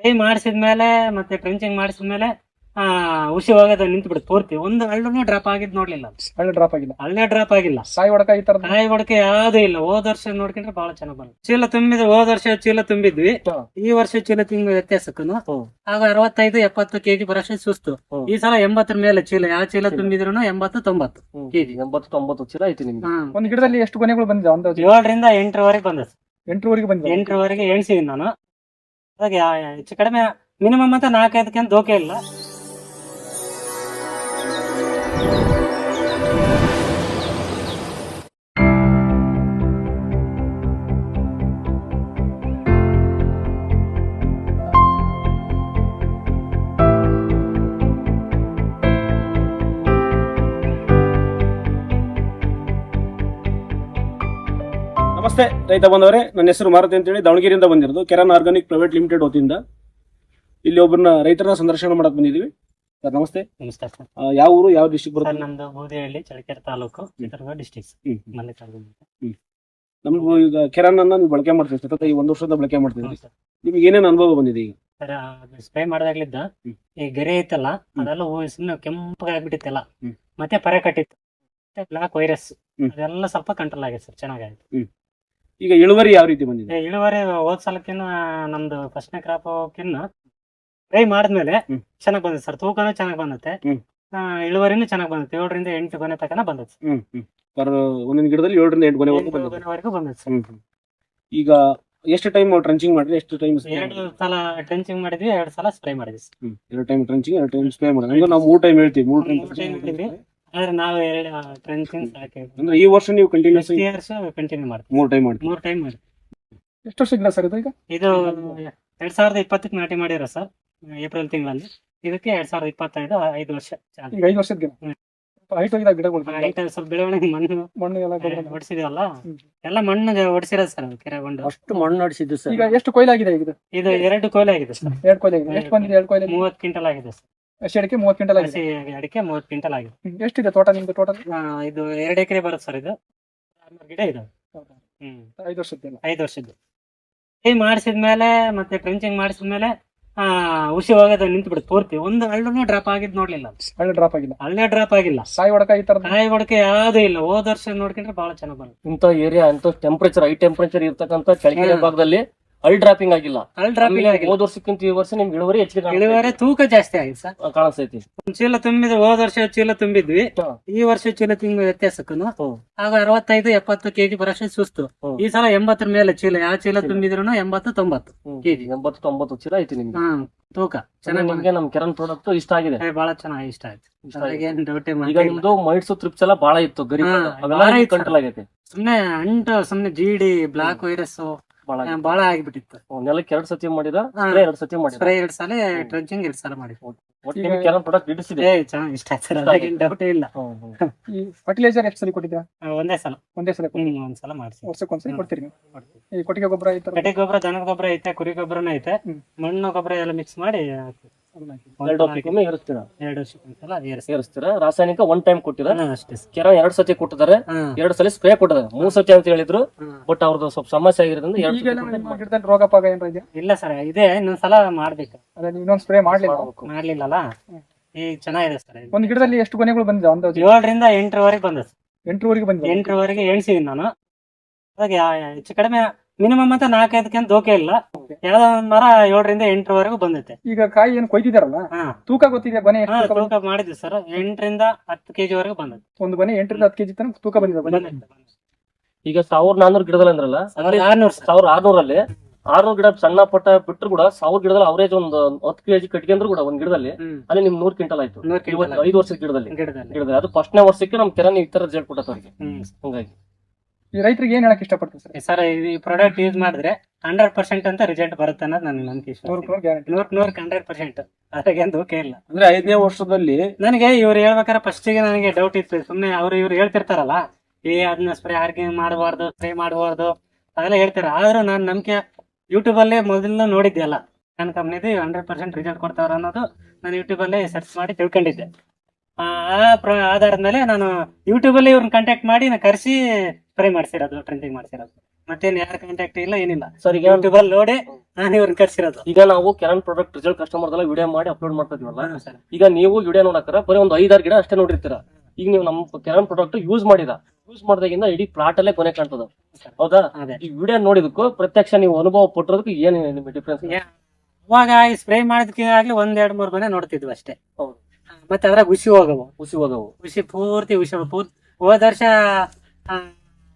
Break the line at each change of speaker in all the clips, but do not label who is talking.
Spray ಮಾಡಿಸಿದ್ಮೇಲೆ ಮತ್ತೆ trenching ಮಾಡಿಸಿದ್ಮೇಲೆ ಆ ಉಸಿ ಹೋಗೋದು ನಿಂತು ಬಿಡುತ್ತೆ ಪೂರ್ತಿ. ಒಂದು ಹಳ್ಳೂ ಡ್ರಾಪ್ ಆಗಿದ್ ನೋಡ್ಲಿಲ್ಲ
ಹಳ್ಳ ಡ್ರಾಪ್ ಆಗಿಲ್ಲ.
ಹಳ್ಳೆ ಡ್ರಾಪ್ ಆಗಿಲ್ಲ.
ಸಾಯಿ ಹೊಡಕ ಈ ತರ
ಕಾಯಿ ಹೊಡಕೆ ಯಾವ್ದು ಇಲ್ಲ. ಹೋದ ವರ್ಷ ನೋಡ್ಕೊಂಡ್ರೆ ಬಹಳ ಚೆನ್ನಾಗ್ ಬಂತು ಚೀಲ ತುಂಬಿದ್ವಿ ಹೋದ ವರ್ಷ ಚೀಲ ತುಂಬಿದ್ವಿ. ಈ ವರ್ಷ ಚೀಲ ತುಂಬ ವ್ಯತ್ಯಾಸಕ್ಕೂ ಆಗ ಅರವತ್ತೈದು ಎಪ್ಪತ್ತು ಕೆಜಿ ಬರೋಷ್ಟು ಸುಸ್ತು. ಈ ಸಲ ಎಂಬತ್ತರ ಮೇಲೆ ಚೀಲ. ಯಾವ ಚೀಲ ತುಂಬಿದ್ರು ಎಂಬತ್ತು ತೊಂಬತ್ತು ಕೆಜಿ.
ಎಂಬತ್ತು ತೊಂಬತ್ತು ಚೀಲ ಐತಿ ನಿಮ್ಗೆ
ಒಂದ್ ಗಿಡದಲ್ಲಿ ಎಷ್ಟು ಕೊನೆಗಳು ಬಂದಿದೆ?
ಏಳರಿಂದ ಎಂಟರವರೆಗೆ ಬಂದ
ಎಂಟರವರೆಗೆ ಬಂದಿದೆ.
ಎಂಟರವರೆಗೆ ಎಣ್ಸಿದೀನಿ ನಾನು. ಹಾಗೆ ಹೆಚ್ಚು ಕಡಿಮೆ ಮಿನಿಮಮ್ ಅಂತ ನಾಲ್ಕೈದಕ್ಕೆ ಅಂತ ದೋಕೆ ಇಲ್ಲ.
ನಮಸ್ತೆ ರೈತ ಬಂದವರೇ. ನನ್ನ ಹೆಸರು ಮಾರುತಿ ಅಂತೇಳಿ ದಾವಣಗೆರೆಯಿಂದ ಬಂದಿರೋದು. ಕೆರನ್ ಆರ್ಗಾನಿಕ್ ಪ್ರೈವೇಟ್ ಲಿಮಿಟೆಡ್ ವತಿಯಿಂದ ಇಲ್ಲಿ ಒಬ್ಬರನ್ನ ರೈತರನ್ನ ಸಂದರ್ಶನ ಮಾಡಕ್ ಬಂದಿದೀವಿ ಸರ್ ನಮಸ್ತೆ.
ನಮಸ್ಕಾರ ಸರ್.
ಯಾವ ಊರು ಯಾವ ಡಿಸ್ಟಿಕ್
ಸರ್
ಬರುತ್ತೆ
ನಮ್ದು ಬೂದಿಹಳ್ಳಿ ಚಳ್ಳಕೆರೆ ತಾಲೂಕು ಚಿತ್ರದುರ್ಗ ಡಿಸ್ಟಿಕ್ಸ್
ಹ್ಮ್. ತಾಲೂಕು ಈಗ ಕೆರಾನ್ ಅನ್ನ ನೀವು ಬಳಕೆ ಮಾಡ್ತೀವಿ ಸತತ ಈ ಒಂದು ವರ್ಷದ ಬಳಕೆ ಮಾಡ್ತಿದ್ರಿ ನಿಮ್ಗೆ ಏನೇನು ಅನುಭವ ಬಂದಿದೆ ಈಗ?
ಸರ್ ಸ್ಪ್ರೇ ಮಾಡಿದಾಗ್ಲಿದ್ದ ಈ ಗೆರೆ ಐತಲ್ಲ ಅದೆಲ್ಲ ಹೂವಿನ ಕೆಂಪಗಾಗ್ಬಿಟ್ಟಿತ್ತಲ್ಲ. ಮತ್ತೆ ಪರೆ ಕಟ್ಟಿತ್ತು. ಮತ್ತೆ ಬ್ಲಾಕ್ ವೈರಸ್. ಅದೆಲ್ಲ ಸ್ವಲ್ಪ ಕಂಟ್ರೋಲ್ ಆಗಿದೆ ಸರ್ ಚೆನ್ನಾಗಾಯ್ತು.
ಈಗ ಇಳುವರಿ ಯಾವ ರೀತಿ ಬಂದಿದೆ?
ಇಳುವರಿ ಹೋದ್ ಸಲಕ್ಕಿನ್ನ ನಮ್ದು ಫಸ್ಟ್ನೇ ಕ್ರಾಪ್ಕಿನ್ನ ಟ್ರೈ ಮಾಡಿದ್ಮೇಲೆ
ಹ್ಮ್.
ಚೆನ್ನಾಗ್ ಬಂದಿದೆ ಸರ್ ತೂಕನೂ ಚೆನ್ನಾಗ್ ಬಂದತ್ತೆ.
ಹ್ಮ್.
ಆ, ಇಳುವರಿನೂ ಚೆನ್ನಾಗ್ ಬಂದತ್ತೆ. ಏಳರಿಂದ ಎಂಟು ಗೊನೆ ತನಕ ಬಂದತ್ತೆ
ಹ್ಮ್ ಹ್ಮ್. ಪರ್ ಒಂದೊಂದು ಗಿಡದಲ್ಲಿ ಏಳರಿಂದ ಎಂಟು ಗೊನೆ
ಗೊನೆವರೆಗೂ
ಬಂದಿದೆ
ಬಂದತ್ತೆ ಸರ್
ಹ್ಮ್ ಹ್ಮ್. ಈಗ ಎಷ್ಟು ಟೈಮ್ ಟ್ರಂಚಿಂಗ್ ಮಾಡಿದ್ರೆ? ಎಷ್ಟು ಟೈಮ್
ಎರಡು ಸಲ ಟ್ರೆಂಚಿಂಗ್ ಮಾಡಿದ್ವಿ ಎರಡು ಸಲ ಸ್ಪ್ರೇ ಮಾಡಿದ್ವಿ.
ಎರಡು ಟೈಮ್ ಟ್ರಂಚಿಂಗ್ ಎರಡು ಟೈಮ್ ಸ್ಪ್ರೇ ಮಾಡೋಣ ಈಗ ನಾವು ಮೂರು ಟೈಮ್ ಹೇಳ್ತೀವಿ. ಮೂರು
ಟೈಮ್ time ಹೇಳ್ತೀವಿ.
ಟೈಮ್
ಆದ್ರೆ ನಾವು ಎರಡು ಟ್ರೆಂಡ್ಸ್ ಹಾಕಿದ್ವಿ
ಅಂದ್ರೆ ಈ ವರ್ಷ ನೀವು ಕಂಟಿನ್ಯೂಸ್
ಇಯರ್ಸ್ ಕಂಟಿನ್ಯೂ ಮಾಡ್ತೀವಿ.
ಮೂರು ಟೈಮ್ ಮಾಡ್ತೀವಿ.
ಮೂರು ಟೈಮ್ ಮಾಡಿ
ಎಷ್ಟು ವರ್ಷ ಸರ್ ಇದು ಈಗ?
ಇದು ಎರಡ್ ಸಾವಿರದ ಇಪ್ಪತ್ತಕ್ಕೆ ನಾಟಿ ಮಾಡಿರೋ ಸರ್ ಏಪ್ರಿಲ್ ತಿಂಗಳಲ್ಲಿ. ಇದಕ್ಕೆ ಎರಡ್ ಸಾವಿರದ ಇಪ್ಪತ್ತೈದು ಐದು ವರ್ಷ.
ಈಗ ಐದು ವರ್ಷದ ಗಿಡ. ಹೈಟ್ ಹೋಗಿದೆ ಗಿಡಗಳು
ಹೈಟ್ ಸ್ವಲ್ಪ ಬೆಳವಣಿಗೆ ಮಣ್ಣು.
ಮಣ್ಣು ಎಲ್ಲ
ಹೊಡಿಸಿದೀವಲ್ಲ. ಎಲ್ಲ ಮಣ್ಣು ಹೊಡಿಸಿರೋದು ಸರ್ ಕೆರೆಗೊಂಡು.
ಅಷ್ಟು ಮಣ್ಣು ಹೊಡ್ಸಿದ್ದು ಸರ್.
ಈಗ ಎಷ್ಟು ಕೊಯ್ಲಾಗಿದೆ ಇದು?
ಇದು ಎರಡು ಕೋಲೆ ಆಗಿದೆ ಸರ್.
ಎರಡು ಕೊಯ್ಲಾಗಿದೆ. ಎಷ್ಟು ಬಂದಿದೆ ಎರಡು ಕೊಯ್ಲು
ಮೂವತ್ ಕ್ವಿಂಟಲ್ ಆಗಿದೆ ಸರ್.
ಹಸಿ ಅಡಿಕೆ ಮೂವತ್ ಕ್ವಿಂಟಲ್ ಆಗಿದೆ.
ಹಸಿ ಅಡಿಕೆ ಮೂವತ್ ಕ್ವಿಂಟಲ್ ಆಗಿದೆ.
ಎಷ್ಟಿದೆ ತೋಟ ನಿಮ್ದು ಟೋಟಲ್
ಆ, ಇದು ಎರಡು ಎಕರೆ ಬರುತ್ತೆ ಸರ್ ಇದು. ಆರ್ನೂರು ಗಿಡ ಇದು. ಹ್ಮ್.
ಐದು ವರ್ಷದ್ದೇನು
ಐದು ವರ್ಷದ್ದು. ಸ್ಪ್ರೇ ಮಾಡಿಸಿದ್ಮೇಲೆ ಮತ್ತೆ ಟ್ರೆಂಚಿಂಗ್ ಮಾಡಿಸಿದ್ಮೇಲೆ ಆ ಉಸಿ ಹೋಗೋದು ನಿಂತು ಬಿಡುತ್ತೆ ಪೂರ್ತಿ. ಒಂದು ಹಳ್ಳೂ ಡ್ರಾಪ್ ಆಗಿದ್ ನೋಡ್ಲಿಲ್ಲ.
ಹಳ್ಳಿ ಡ್ರಾಪ್ ಆಗಿಲ್ಲ.
ಹಳ್ಳೆ ಡ್ರಾಪ್ ಆಗಿಲ್ಲ.
ಸಾಯಿ ಒಡಕ ಈ ತರ
ಸಾಯಿ ಹೊಡಕೆ ಯಾವ್ದು ಇಲ್ಲ. ಹೋದ ವರ್ಷ ನೋಡ್ಕೊಂಡ್ರೆ ಬಹಳ ಚೆನ್ನಾಗಿ ಬಂತು
ಇಂಥ ಏರಿಯಾ ಅಂತ ಟೆಂಪರೇಚರ್ ಹೈ ಟೆಂಪರೇಚರ್ ಇರ್ತಕ್ಕಂಥ
ಚಳಿಗಾಲ
ಭಾಗದಲ್ಲಿ ಅಲ್ ಡ್ರಾಪಿಂಗ್ ಆಗಿಲ್ಲ.
ಹಳ್ಳ ಡ್ರಾಪಿಂಗ್ ಆಗಿಲ್ಲ.
ಹೋದ ವರ್ಷಕ್ಕಿಂತ ಈ ವರ್ಷ ನಿಮ್ಗೆ ಇಳುವರಿ ಹೆಚ್ಚಿಗೆ.
ಇಳುವರಿ ತೂಕ ಜಾಸ್ತಿ ಆಗಿದೆ ಸರ್.
ಕಾಣಿಸ್ತೈತಿ.
ಒಂದ್ ಚೀಲ ತುಂಬಿದ್ರೆ ಹೋದ ವರ್ಷ ಚೀಲ ತುಂಬಿದ್ವಿ.
ಹಾ.
ಈ ವರ್ಷ ಚೀಲ ತುಂಬ ವ್ಯತ್ಯಾಸಕ್ಕೂ
ಹ್ಮ್.
ಆಗ ಅರವತ್ತೈದು ಎಪ್ಪತ್ತು ಕೆಜಿ ಬರೋಷ್ಟು ಸುಸ್ತು.
ಹ್ಮ್.
ಈ ಸಲ ಎಂಬತ್ತರ ಮೇಲೆ ಚೀಲ. ಯಾವ ಚೀಲ ತುಂಬಿದ್ರು ಎಂಬತ್ತು ತೊಂಬತ್ತು ಕೆಜಿ.
ಎಂಬತ್ತು ತೊಂಬತ್ತು ಚೀಲ ಐತಿ ನಿಮ್ಗೆ.
ಹಾ ತೂಕ. ಚೆನ್ನಾಗಿ
ನಿಮ್ಗೆ ನಮ್ ಕಿರಣ್ ಪ್ರಾಡಕ್ಟ್ ಇಷ್ಟ ಆಗಿದೆ.
ಬಹಳ ಚೆನ್ನಾಗಿ ಇಷ್ಟ ಆಯ್ತು.
ಇಷ್ಟ ಆಗಿದೆ.
ಅದ್ರಾಗೇನ್ ಡೌಟ್
ಈಗ ನಿಮ್ದು ಮೈಟ್ಸು ತ್ರಿಪ್ಸ್ ಎಲ್ಲ ಬಹಳ ಇತ್ತು. ಗರಿ
ಹಾ, ಭಾಳ ಇತ್ತು.
ಕಂಟ್ರೋಲ್ ಆಗೈತೆ.
ಸುಮ್ನೆ ಅಂಟು ಸುಮ್ನೆ ಜಿಡಿ ಬ್ಲಾಕ್ ವೈರಸ್
ಬಹಳ
ಬಹಳ ಆಗಿಬಿಟ್ಟಿತ್ತು.
ನೆಲಕ್ಕೆ ಎರಡ್ ಸತಿ ಮಾಡಿದ. ಸ್ಪ್ರೇ ಎರಡ್ ಸತಿ ಮಾಡಿದ?
ಸ್ಪ್ರೇ ಎರಡ್ ಸಲ ಟ್ರೆಂಚಿಂಗ್ ಎರಡ್ ಸಲ ಮಾಡಿ
ಒಟ್ಟು ನಿಮ್ಗೆ ಕೆರನ್ ಪ್ರಾಡಕ್ಟ್ ಹಿಡಿಸಿದೆ?
ಏ ಚೆನ್ನಾಗಿ ಇಷ್ಟ ಆಯ್ತು. ಸರ್ ಅದ್ರಾಗೇನ್ ಡೌಟ್ ಇಲ್ಲ.
ಈ ಫರ್ಟಿಲೈಸರ್ ಎಷ್ಟು ಸಲ ಕೊಟ್ಟಿದ್ರಾ
ಆ, ಒಂದೇ ಸಲ.
ಒಂದೇ ಸಲ ಕೊಡಿ.
ಹ್ಮ್ ಒಂದ್ಸಲ ಮಾಡಿಸಿ
ವರ್ಷಕ್ಕೆ ಒಂದ್ಸಲ. ಕೊಡ್ತೀರಿ ನೀವು? ಈ ಕೊಟ್ಟಿಗೆ ಗೊಬ್ಬರ ಈ ತರ
ಕಟ್ಟೆ ಗೊಬ್ಬರ ದನದ ಗೊಬ್ಬರ ಐತೆ ಕುರಿ ಗೊಬ್ಬರನೂ ಐತೆ.
ಹ್ಮ್.
ಮಣ್ಣು ಗೊಬ್ಬರ ಎಲ್ಲ ಮಿಕ್ಸ್ ಮಾಡಿ ಹಾಕ್ತೀವಿ.
ಎರಡು ವರ್ಷಕ್ಕೊಮ್ಮೆ ಏರಿಸ್ತೀರಾ?
ಎರಡು ವರ್ಷಕ್ಕೊಂದ್ಸಲ ಏರ್ಸಿ
ಏರಿಸ್ತೀರಾ? ರಾಸಾಯನಿಕ ಒನ್ ಟೈಮ್ ಕೊಟ್ಟಿರ?
ಹಾ, ಅಷ್ಟೇ ಸರ್.
ಕೆರ ಎರಡ್ ಸತಿ ಕೊಟ್ಟಿದ್ದಾರೆ.
ಹಾ,
ಎರಡ್ ಸಲ ಸ್ಪ್ರೇ ಕೊಟ್ಟಿದ್ದಾರೆ. ಮೂರ್ ಸತಿ ಅಂತ ಹೇಳಿದ್ರು. ಬಟ್ ಅವ್ರದ್ದು ಸ್ವಲ್ಪ ಸಮಸ್ಯೆ ಆಗಿರೋದ್ರಿಂದ ಎರಡ್ ಸತಿ
ಈಗೆಲ್ಲ ನಿಮ್ಮ
ಕೊಟ್ಟಿದ್ದಾರೆ.
ಗಿಡದಲ್ಲಿ ರೋಗ ಪಾಗ ಏನಾರ ಇದೆಯಾ?
ಇಲ್ಲ ಸರ್ ಇದೆ. ಇನ್ನೊಂದ್ಸಲ ಮಾಡ್ಬೇಕು.
ಅದೇ ನೀವು ಇನ್ನೊಂದು ಸ್ಪ್ರೇ ಮಾಡ್ಲಿಲ್ಲ?
ಮಾಡ್ಲಿಲ್ಲ
ಮಾಡ್ಲಿಲ್ಲಲ್ಲ?
ಹ್ಮ್.
ಈಗ ಚೆನ್ನಾಗಿದೆ ಸರ್ ಇದು.
ಒಂದು ಗಿಡದಲ್ಲಿ ಎಷ್ಟು ಕೊನೆಗಳು ಬಂದಿದೆ? ಅಂದಾಜು
ಏಳರಿಂದ ಎಂಟರವರೆಗೆ ಬಂದ
ಎಂಟರವರೆಗೆ ಬಂದಿದೆ?
ಎಂಟರವರೆಗೆ ಎಣಿಸಿದೀನಿ ನಾನು. ಯಾ- ಹೆಚ್ಚು ಕಡಿಮೆ ಮಿನಿಮಮ್ ಅಂತ ನಾಲ್ಕೈದಕ್ಕೆ ದೋಕೆ ಇಲ್ಲ. ಯಾವ್ದೋ ಒಂದ್ ಮರ ಏಳರಿಂದ ಎಂಟರವರೆಗೂ ಬಂದೈತೆ
ಈಗ ಕಾಯಿ ಏನ್ ಕೊಯ್ತಿದಾರಲ್ಲ
ಹಾ.
ತೂಕ ಗೊತ್ತಿದೆ ಬನೆ ಎಷ್ಟು ತೂಕ
ಮಾಡಿದ್ವಿ ಸರ್. ಎಂಟರಿಂದ ಹತ್ತು ಕೆಜಿ ವರೆಗೂ ಬಂದೈತೆ
ಒಂದು ಬನೆ ಎಂಟರಿಂದ ಹತ್ತು ಕೆಜಿ ತನಕ ತೂಕ ಬಂದಿದೆ.
ಬಂದೈತೆ
ಈಗ ಸಾವಿರ ನಾನೂರು ಗಿಡದಲ್ಲಿ ಅಂದ್ರಲ್ಲ
ಸಾವಿರದ ಆರ್ನೂರು ಸರ್.
ಸಾವಿರ ಆರ್ನೂರಲ್ಲಿ ಆರ್ನೂರು ಗಿಡ ಸಣ್ಣ ಪಟ್ಟ ಬಿಟ್ಟರು ಕೂಡ ಸಾವಿರ ಗಿಡದಲ್ಲಿ ಅವರೇಜ್ ಒಂದು ಹತ್ತು ಕೆಜಿ ಕಟ್ಕೊಂಡ್ರು ಕೂಡ ಒಂದ್ ಗಿಡದಲ್ಲಿ
ಹ್ಮ್.
ಅಲ್ಲಿ ನಿಮ್ ನೂರ್ ಕ್ವಿಂಟಲ್ ಆಯ್ತು.
ನೂರ್ ಕ್ವಿಂಟಲ್
ಇವತ್ತು ಐದು ವರ್ಷದ ಗಿಡದಲ್ಲಿ.
ಗಿಡದಲ್ಲಿ.
ಗಿಡದಲ್ಲಿ. ಅದು ಫಸ್ಟ್ನೇ ವರ್ಷಕ್ಕೆ ನಮ್ ಕೆರ ನೀವು ಈ ತರ ರಿಸಲ್ಟ್ ಕೊಟ್ಟತ್ ಅವ್ರಿಗೆ.
ಹ್ಮ್.
ಹಂಗಾಗಿ.
ರೈತರಿಗೆ ಏನ್ ಹೇಳಕ್ ಇಷ್ಟಪಡ್ತೀವಿ ಸರ್?
ಸರ್ ಈ ಪ್ರಾಡಕ್ಟ್ ಯೂಸ್ ಮಾಡಿದ್ರೆ ಹಂಡ್ರೆಡ್ ಪರ್ಸೆಂಟ್ ಅಂತ ರಿಸಲ್ಟ್ ಬರುತ್ತೆ ಅನ್ನೋದು ನನ್ನ ನಂಬಿಕೆ
ನೂರು ನೂರ್ ಗ್ಯಾರಂಟಿ
ನೂರ್ ನೂರ್ ಹಂಡ್ರೆಡ್ ಪರ್ಸೆಂಟ್ ಅದ್ರಾಗೇನ್ ಓಕೆ ಇಲ್ಲ.
ಅಂದ್ರೆ ಐದನೇ ವರ್ಷದಲ್ಲಿ
ನನಗೆ ಇವ್ರು ಹೇಳ್ಬೇಕಾದ್ರೆ ಫಸ್ಟಿಗೆ ನನಗೆ ಡೌಟ್ ಇತ್ತು. ಸುಮ್ಮನೆ ಅವ್ರು ಇವ್ರು ಹೇಳ್ತಿರ್ತಾರಲ್ಲ ಏ ಅದನ್ನ ಸ್ಪ್ರೇ ಆರ್ಗಿಂಗ್ ಮಾಡಬಾರ್ದು ಸ್ಪ್ರೇ ಮಾಡಬಾರ್ದು ಅದೆಲ್ಲ ಹೇಳ್ತಾರೆ. ಆದ್ರೂ ನಾನು ನಂಬಿಕೆ ಯೂಟ್ಯೂಬ್ ಅಲ್ಲೇ ಮೊದಲು ನೋಡಿದ್ದೆ ಅಲ್ಲ. ನನ್ನ ಕಂಪ್ನಿದು ಹಂಡ್ರೆಡ್ ಪರ್ಸೆಂಟ್ ರಿಸಲ್ಟ್ ಕೊಡ್ತಾವ್ರ ಅನ್ನೋದು ನಾನು ಯೂಟ್ಯೂಬ್ ಅಲ್ಲೇ ಸರ್ಚ್ ಮಾಡಿ ತಿಳ್ಕೊಂಡಿದ್ದೆ. ಆ ಆ ಪ್ರ- ಆಧಾರದ ಮೇಲೆ ನಾನು ಯೂಟ್ಯೂಬ್ ಅಲ್ಲಿ ಇವ್ರನ್ನ ಕಾಂಟ್ಯಾಕ್ಟ್ ಮಾಡಿ ನಾನು ಕರೆಸಿ ಸ್ಪ್ರೇ ಮಾಡ್ಸಿರೋದು ಟ್ರೆಂಡಿಂಗ್ ಮಾಡ್ಸಿರೋದು. ಮತ್ತೇನ್ ಯಾರ ಕಾಂಟ್ಯಾಕ್ಟ್ ಇಲ್ಲ ಏನಿಲ್ಲ.
ಸರ್ ಈಗ
ಯೂಟ್ಯೂಬ್ ಅಲ್ಲಿ ನೋಡಿ ನಾನು ಇವ್ರನ್ನ ಕರ್ಸಿರೋದು.
ಈಗ ನಾವು ಕೆರನ್ ಪ್ರಾಡಕ್ಟ್ ರಿಸಲ್ಟ್ ಕಸ್ಟಮರ್ದೆಲ್ಲ ವಿಡಿಯೋ ಮಾಡಿ ಅಪ್ಲೋಡ್ ಮಾಡ್ತಾ ಇದೀವಲ್ಲ
ಸರ್.
ಈಗ ನೀವು ವಿಡಿಯೋ ನೋಡಕ್ಕಾರ ಬರೀ ಒಂದು ಐದಾರು ಗಿಡ ಅಷ್ಟೇ ನೋಡಿರ್ತೀರ. ಈಗ ನೀವು ನಮ್ಮ ಕೆರನ್ ಪ್ರಾಡಕ್ಟ್ ಯೂಸ್ ಮಾಡಿದ. ಯೂಸ್ ಮಾಡಿದಾಗಿಂದ ಇಡೀ ಪ್ಲಾಟ್ ಅಲ್ಲೇ ಕೊನೆ ಕಾಣ್ತದ. ಹೌದಾ? ಈ ವಿಡಿಯೋ ನೋಡಿದಕ್ಕೂ ಪ್ರತ್ಯಕ್ಷ ನೀವು ಅನುಭವ ಪಟ್ಟಿರೋದಕ್ಕೆ ಏನು ನಿಮ್ಗೆ ಡಿಫ್ರೆನ್ಸ್
ಅವಾಗ ಈ ಸ್ಪ್ರೇ ಮಾಡಿದ್ಕೆ ಆಗ್ಲಿ ಒಂದ್ ಎರಡ್ ಮೂರ್ ಮನೆ ನೋಡ್ತಿದ್ವಿ ಅಷ್ಟೇ. ಮತ್ತೆ ಅದ್ರಾಗ ಖುಷಿ ಹೋಗವು.
ಖುಷಿ ಹೋಗವು.
ಖುಷಿ ಪೂರ್ತಿ ಖುಷಿ ಪೂರ್ತಿ ಹೋದ ವರ್ಷ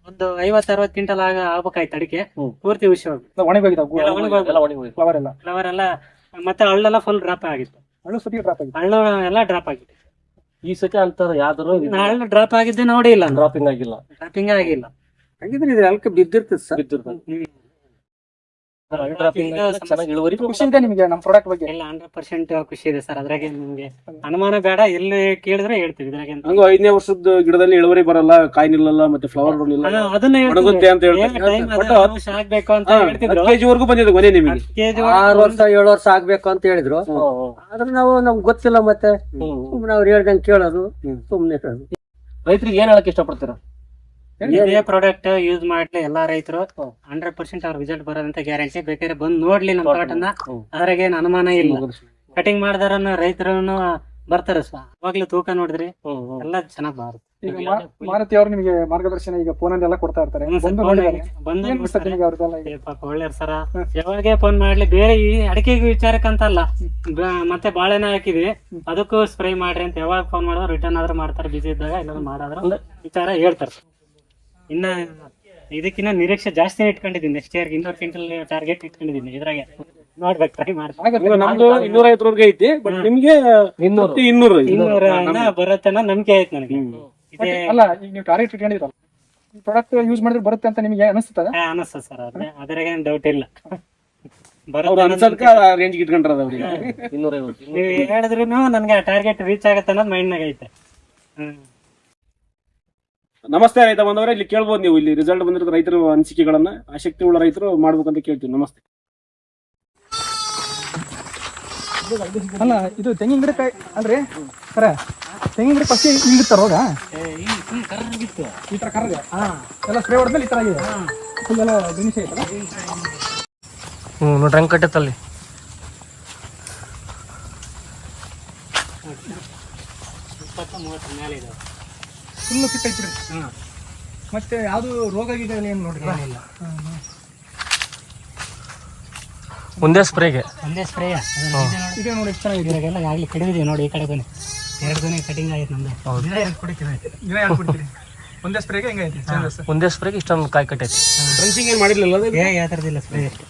ಒಂದು ಐವತ್ ಅರವತ್ ಕ್ವಿಂಟಲ್ ಆಗ ಆಗ್ಬೇಕಾಯ್ತು ಅಡಿಕೆ. ಪೂರ್ತಿ ವಿಷಯ
ಎಲ್ಲ
ಒಣಗೋಗಿ-
ಫ್ಲವರ್ ಎಲ್ಲ
ಫ್ಲವರ್ ಎಲ್ಲ ಮತ್ತೆ ಹಳ್ಳೆಲ್ಲ ಫುಲ್ ಡ್ರಾಪ್ ಆಗಿತ್ತು.
ಹಣ್ಣು ಸತಿ ಡ್ರಾಪ್ ಆಗಿದೆ
ಹಳ್ಳು ಎಲ್ಲ ಡ್ರಾಪ್ ಆಗಿತ್ತು.
ಈ ಸತಿ ಅಂತಾರ ಯಾವ್ದಾರು
ಹಳ್ಳ ಡ್ರಾಪ್ ಆಗಿದ್ದೆ ನೋಡಿ ಇಲ್ಲ.
ಡ್ರಾಪಿಂಗ್ ಆಗಿಲ್ಲ.
ಡ್ರಾಪಿಂಗ್ ಆಗಿಲ್ಲ.
ಹಂಗಿದ್ರೆ ಇದ್ರ ಅಲ್ಕ ಬಿದ್ದಿರ್ತದೆ ಸರ್.
ಬಿದ್ದಿರ್ತದೆ.
ಹ್ಮ್.
ಚೆನ್ನಾಗಿ ಇಳುವರಿ
ಖುಷಿ ಇದೆ ನಿಮಗೆ ನಮ್ಮ ಪ್ರಾಡಕ್ಟ್ ಬಗ್ಗೆ.
ಎಲ್ಲ ಹಂಡ್ರೆಡ್ ಪರ್ಸೆಂಟ್ ಖುಷಿ ಇದೆ ಸರ್ ಅದ್ರಾಗೆ ನಿಮ್ಗೆ ಅನುಮಾನ ಬೇಡ ಎಲ್ಲಿ ಕೇಳಿದ್ರೆ ಹೇಳ್ತೀವಿ ಇದ್ರಾಗೆ ಅಂತ.
ಹಂಗ ಐದನೇ ವರ್ಷದ ಗಿಡದಲ್ಲಿ ಇಳುವರಿ ಬರಲ್ಲ ಕಾಯಿ ನಿಲ್ಲಲ್ಲ ಮತ್ತೆ ಫ್ಲವರ್ ಇಲ್ಲ
ಅದು- ಅದನ್ನ
ಒಣಗುತ್ತೆ ಅಂತ. ಹೇಳ್ತಾರೆ.
ಆಗ್ಬೇಕು ಅಂತ ಹೇಳ್ತಿದ್ರು.
ಕೆಜಿ ವರ್ಗೂ ಬಂದಿದೆ ಕೊನೆ ನಿಮಗೆ.
ಆರು ವರ್ಷ ಏಳು ವರ್ಷ ಆಗ್ಬೇಕು ಅಂತ ಹೇಳಿದ್ರು. ಆದ್ರೆ ನಾವು ನಮ್ಗೆ ಗೊತ್ತಿಲ್ಲ ಮತ್ತೆ. ಸುಮ್ನೆ ಅವ್ರು ಹೇಳ್ದಂಗೆ ಕೇಳೋದು ಸುಮ್ನೆ ಇರೋದು.
ರೈತರಿಗೆ ಏನ್ ಹೇಳಕ್ ಇಷ್ಟಪಡ್ತೀರಾ?
ಇದೇ ಪ್ರಾಡಕ್ಟ್ ಯೂಸ್ ಮಾಡ್ಲಿ ಎಲ್ಲಾ ರೈತರು ಹಂಡ್ರೆಡ್ ಪರ್ಸೆಂಟ್ ಅವ್ರ ರಿಸಲ್ಟ್ ಬರೋದಂತ ಗ್ಯಾರಂಟಿ ಬೇಕಾದ್ರೆ ಬಂದ್ ನೋಡ್ಲಿ ನಮ್ಮ ತೋಟನ. ಅದ್ರಾಗ ಏನ್ ಅನುಮಾನ ಇಲ್ಲ. ಕಟಿಂಗ್ ಮಾಡಿದಾರನ್ನ ರೈತರನ್ನು ಬರ್ತಾರ ಸ್ವ. ಅವಾಗ್ಲೂ ತೂಕ ನೋಡಿದ್ರಿ ಎಲ್ಲ ಚೆನ್ನಾಗ್ ಬರುತ್ತೆ.
ಮಾರುತಿ ಅವರು ನಿಮಗೆ ಮಾರ್ಗದರ್ಶನ ಈಗ ಫೋನ್ ಎಲ್ಲ ಕೊಡ್ತಾ ಇರ್ತಾರೆ.
ಪಾಪ ಒಳ್ಳೆ ಸರ. ಯಾವಾಗೆ ಫೋನ್ ಮಾಡ್ಲಿ ಬೇರೆ ಈ ಅಡಿಕೆಗೆ ವಿಚಾರಕ್ಕಂತಲ್ಲ ಮತ್ತೆ ಬಾಳೆನ ಹಾಕಿದ್ವಿ ಅದಕ್ಕೂ ಸ್ಪ್ರೇ ಮಾಡ್ರಿ ಅಂತ ಯಾವಾಗ ಫೋನ್ ಮಾಡಿದ್ರು ರಿಟರ್ನ್ ಆದ್ರೂ ಮಾಡ್ತಾರೆ ಬಿಸಿ ಇದ್ದಾಗ ಇಲ್ಲ ಮಾಡಾದ್ರ ವಿಚಾರ ಹೇಳ್ತಾರೆ. ಇನ್ನ ಇದಕ್ಕಿನ್ನ ನಿರೀಕ್ಷೆ ಜಾಸ್ತಿ ಇಟ್ಕೊಂಡಿದ್ದೀನಿ. ನೆಕ್ಸ್ಟ್ ಇಯರ್ ಇನ್ನೂರು ಕ್ವಿಂಟಲ್ ಟಾರ್ಗೆಟ್ ಇಟ್ಕೊಂಡಿದ್ದೀನಿ ಇದ್ರಾಗೆ. ನೋಡ್ಬೇಕು ಟ್ರೈ ಮಾಡ್ತೀನಿ
ನಮ್ದು ಇನ್ನೂರ ಐವತ್ತರವರೆಗೆ ಐತಿ ಬಟ್ ನಿಮ್ಗೆ
ಇನ್ನೂರು.
ಇನ್ನೂರು.
ಇನ್ನೂರ ಬರುತ್ತೆ ಅನ್ನೋ ನಂಬಿಕೆ ಆಯ್ತು ನನಗೆ. ಇದೇ
ಅಲ್ಲ ಈಗ ನೀವು ಟಾರ್ಗೆಟ್ ಇಟ್ಕೊಂಡಿರಲ್ಲ ಈ ಪ್ರಾಡಕ್ಟ್ ಯೂಸ್ ಮಾಡಿದ್ರೆ ಬರುತ್ತೆ ಅಂತ ನಿಮಗೆ ಅನಿಸ್ತದ?
ಹಾ, ಅನಿಸ್ತು ಸರ್ ಅದೇ ಅದ್ರಾಗೇನ್ ಡೌಟ್ ಇಲ್ಲ. ಅನ್ನೋ
ಅನ್ಸಲ್ಕ ರೇಂಜ್ ಇಟ್ಕೊಂಡ್ರದ ಅವ್ರಿಗೆ
ಇನ್ನೂರೈವತ್ತು.
ನೀವು ಹೇಳಿದ್ರು ನನ್ಗೆ ಟಾರ್ಗೆಟ್ ರೀಚ್ ಆಗತ್ತೆ ಮೈಂಡ್ ಮೈಂಡ್ನಾಗ ಐತೆ ಹ್ಮ್.
ನಮಸ್ತೆ ರೈತ ಬಂದವರ ಇಲ್ಲಿ ಕೇಳ್ಬೋದು ನೀವು. ಇಲ್ಲಿ ರಿಸಲ್ಟ್ ಬಂದಿರೋ ರೈತರ ಅನಿಸಿಕೆಗಳನ್ನ ಆಸಕ್ತಿ ಉಳ್ಳ ರೈತರು ಮಾಡ್ಬೇಕಂತ ಕೇಳ್ತೀವಿ. ನಮಸ್ತೆ.
ಅಲ್ಲ ಇದು ತೆಂಗಿನ ಗಿಡಕ್ಕೆ ಅಲ್ರಿ? ಸರ ತೆಂಗಿನ ಗಿಡ ಫಸ್ಟ್ ಹಿಂಗಿರ್ತಾರ ಹೋಗ
ಏ, ಈ
ತರ ಕರ್ಗೆ ಎಲ್ಲ ಸ್ಪ್ರೇ ಹೊಡೆದ್ಮೇಲೆ ಈ ತರ ಆಗಿದೆ. ಫುಲ್ ಎಲ್ಲ ಡಿನಿಶ್ ಐತಲ್ಲ
ಹ್ಞೂ ನೋಡ್ರಿ ಹಂಗೆ ಕಟ್ಟತ್ತಲ್ಲಿ
ಇಪ್ಪತ್ತು ಮೂವತ್ತು ಮೇಲೆ ಇದೆ
ಫುಲ್ ಫಿಟ್ ಐತ್ರಿ ಮತ್ತೆ ಯಾವ್ದು ರೋಗ ಗೀಗ ಏನು ನೋಡ್ರಿ?
ಒಂದೇ ಸ್ಪ್ರೇಗೆ.
ಒಂದೇ ಸ್ಪ್ರೇ
ಇದೆ ನೋಡಿ ಎಷ್ಟು ಚೆನ್ನಾಗಿದೆ.
ಎಲ್ಲ ಆಗ್ಲಿ ಕಡಿದಿದ್ದೀವಿ ನೋಡಿ ಈ ಕಡೆ ಬನ್ನಿ. ಎರಡು ದಿನ ಕಟಿಂಗ್ ಆಯ್ತು ನಮ್ದು. ದಿನ ಎರಡು ಕುಡಿತೀವಿ
ನೀವೇ ಹೇಳ್ಕೊಡ್ತೀರಿ. ಒಂದೇ ಸ್ಪ್ರೇಗೆ ಹೆಂಗೈತಿ?
ಒಂದೇ ಸ್ಪ್ರೇಗೆ ಇಷ್ಟೊಂದು ಕಾಯಿ ಕಟ್ಟೈತಿ.
ಡ್ರೆಂಚಿಂಗ್ ಏನು ಮಾಡಿರಲಿಲ್ಲ?
ಏ ಯಾವ ಥರದಿಲ್ಲ ಸ್ಪ್ರೇ. ಅಷ್ಟೇ